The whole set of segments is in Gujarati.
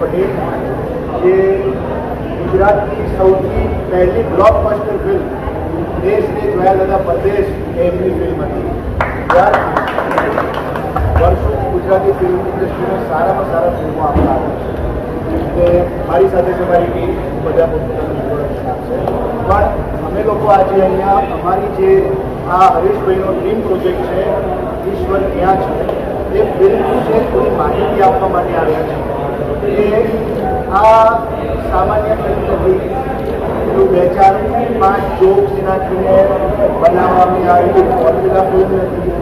પટેલ, જે ગુજરાતની સૌથી પહેલી બ્લોકબસ્ટર ફિલ્મ દેશને જોયા હતા પરદેશ એમની ફિલ્મ હતી. વર્ષોથી ગુજરાતી ફિલ્મ ઇન્ડસ્ટ્રીમાં સારામાં સારા ફિલ્મો આપતા આવે કે મારી સાથે તમારી મારી ટીમ, બધા આપશે પણ અમે લોકો આજે અહીંયા અમારી જે આ હરીશભાઈનો ડ્રીમ પ્રોજેક્ટ છે, ઈશ્વર ક્યાં છે? એ બિલકુલ છે થોડી માહિતી આપવા માટે આવ્યા છે, એ આ સામાન્ય ફિલ્મ હોય. બે ચાર પાંચ જોક્સ નાખીને બનાવવામાં આવી ફોર્મ્યુલા ફિલ્મ નથી.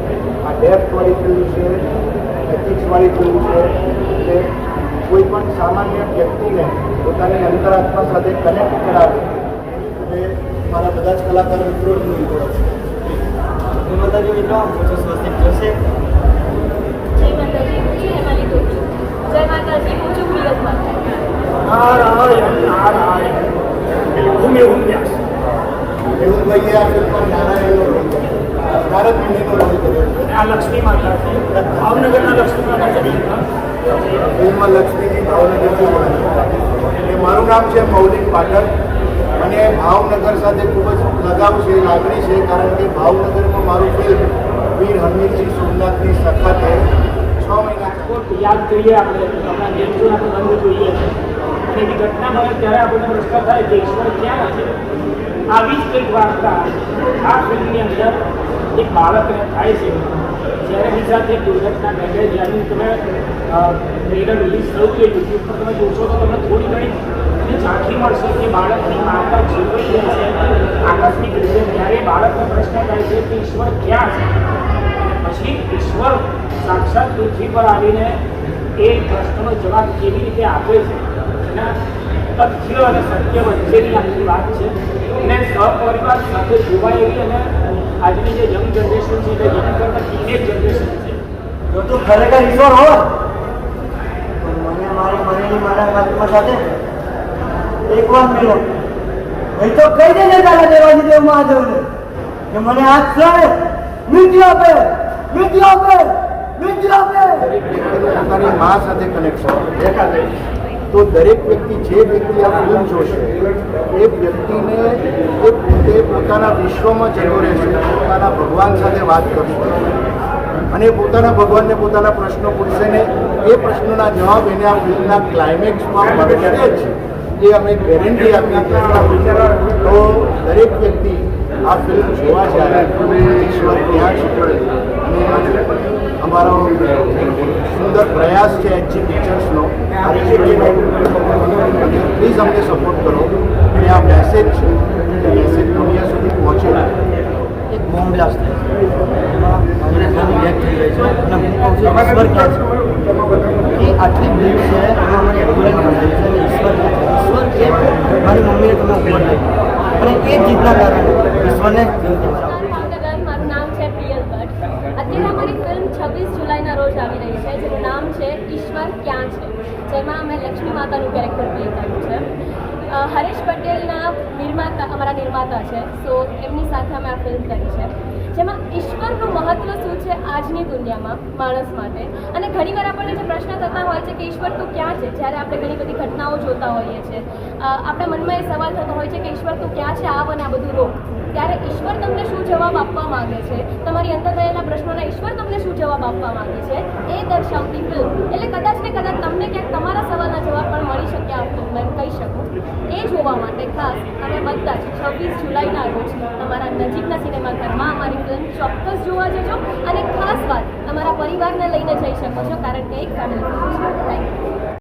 આ ડેપ્થવાળી ફિલ્મ છે એથિક્સવાળી ફિલ્મ છે, એટલે કોઈ પણ સામાન્ય વ્યક્તિને પોતાની અંતરાત્મા સાથે કનેક્ટ કરાવે, અને મારા બધા જ કલાકાર મિત્રોનું ઇન્ટ્રોડક્શન હું માતાજી મિત્રો હું છું સ્વસ્તિક જોશી જય માતાજી હું છું હેમાલી ગોપી જય માતાજી હું છું પ્રિયસ માતા નારાયણ નારાયણ ભૂમિ ઉમ્યાસ એવું ભાઈએ આ ફિલ્મમાં નારાયણનો રોલ કર્યો નારદ મુનિનો રોલ કર્યો છે આ લક્ષ્મી માતા છે ભાવનગરના લક્ષ્મી માતા ફિલ્મમાં લક્ષ્મીજી ભાવનગરથી એ મારું નામ છે મૌલિક પાઠક અને ભાવનગર સાથે ખૂબ જ લગાવ છે લાગણી છે કારણ કે ભાવનગરમાં મારું ફિલ્મ વીર હમીરજી સોમનાથની સખત છ. મહિના યાદ કરીએ આપણે. આપણા જોઈએ. એની ઘટના બને ત્યારે આપણને પ્રશ્ન થાય કે ઈશ્વર ક્યાં હશે આવી જ કંઈક વાર્તા આ ફિલ્મની અંદર એક બાળકને થાય છે. જ્યારે સાથે એક દુર્ઘટના ઘટે, જ્યારે તમે ટ્રેલર રિલીઝ થયું છે યુટ્યુબ પર, તમે જોશો તો તમને થોડી ઘણી ઝાંખી મળશે કે બાળકની માતા જીવઈ જાય છે. આકસ્મિક રીતે ત્યારે બાળકને પ્રશ્ન થાય છે કે ઈશ્વર ક્યાં છે? પછી ઈશ્વર સાક્ષાત પૃથ્વી પર આવીને એ પ્રશ્નનો જવાબ કેવી રીતે આપે છે? તથ્ય અને સત્ય વચ્ચેની આખી વાત છે અને સહપરિવાર સાથે જોવાયેલી અને આજની જે યંગ જનરેશન છે જે યંગ કરતા ટીનેજ જનરેશન છે જો તું ખરેખર ઈશ્વર હો? મને મારી મનેલી મારા આત્મા સાથે એકવાર મેળો નહીં તો કહી દેજે તારા દેવાજી દેવ મહાદેવને કે મને આ ક્ષણે મૃત્યુ આપે મૃત્યુ આપે મૃત્યુ આપે. તારી મા સાથે કનેક્શન દેખાશે તો દરેક વ્યક્તિ જે વ્યક્તિ આ ફિલ્મ જોશે, એ વ્યક્તિને એ પોતે પોતાના વિશ્વમાં જતો રહેશે, પોતાના ભગવાન સાથે વાત કરશે. અને પોતાના ભગવાનને પોતાના પ્રશ્નો પૂછશે ને એ પ્રશ્નોના જવાબ એને આ ફિલ્મના ક્લાઇમેક્સમાં મળશે જ. એ અમે ગેરંટી આપી છે તો દરેક વ્યક્તિ આ ફિલ્મ જોવા જાય ઈશ્વર ક્યાં શીખવે અને અમારો સુંદર પ્રયાસ છે, એચજી પિક્ચર્સનો. પ્લીઝ અમને સપોર્ટ કરો અને આ મેસેજ છે એ મેસેજ દુનિયા સુધી પહોંચે એક બોમ્બ બ્લાસ્ટ થાય છે એમાં અંગ્રેજોની ડેથ થઈ ગઈ છે અને હું કહું છું ઈશ્વર ક્યાં છે એ આટલી ભીડ છે એમાં મને એક્યુરેટ મળી છે અને ઈશ્વર ક્યાં છે ઈશ્વર છે મારી મમ્મીએ તમે ઉપર લઈ અને એ જીતના કારણે ઈશ્વરને ભાવનગર મારું નામ છે પ્રિયલ ભટ્ટ અમારી ફિલ્મ છવ્વીસ જુલાઈના રોજ આવી રહી છે, જેનું નામ છે ઈશ્વર ક્યાં છે, જેમાં અમે લક્ષ્મી માતાનું કેરેક્ટર પ્લે કર્યું છે. હરીશ પટેલના અમારા નિર્માતા છે. સો એમની સાથે અમે આ ફિલ્મ કરી છે. જેમાં ઈશ્વરનું મહત્વ શું છે આજની દુનિયામાં માણસ માટે? અને ઘણીવાર આપણને જે પ્રશ્ન થતા હોય છે કે ઈશ્વર તો ક્યાં છે? જ્યારે આપણે ઘણી બધી ઘટનાઓ જોતા હોઈએ છીએ. આપણા મનમાં એ સવાલ થતો હોય છે કે ઈશ્વર તો ક્યાં છે? આવ અને આ બધું રોક. ત્યારે ઈશ્વર તમને શું જવાબ આપવા માંગે છે? તમારી અંદર રહેલા પ્રશ્નોના ઈશ્વર તમને શું જવાબ આપવા માંગે છે? એ દર્શાવતી ફિલ્મ એટલે કદાચ ને કદાચ તમને ક્યાંક તમારા સવાલના જવાબ પણ મળી શકે આ ફિલ્મ એમ કહી શકું. એ જોવા માટે ખાસ તમે બધા જ છવ્વીસ જુલાઈના રોજ તમારા નજીકના સિનેમાઘરમાં અમારી ફિલ્મ ચોક્કસ જોવા જજો. અને ખાસ વાત તમારા પરિવારને લઈને જઈ શકો છો, કારણ કે એક ફેમિલી. છે થેન્ક યુ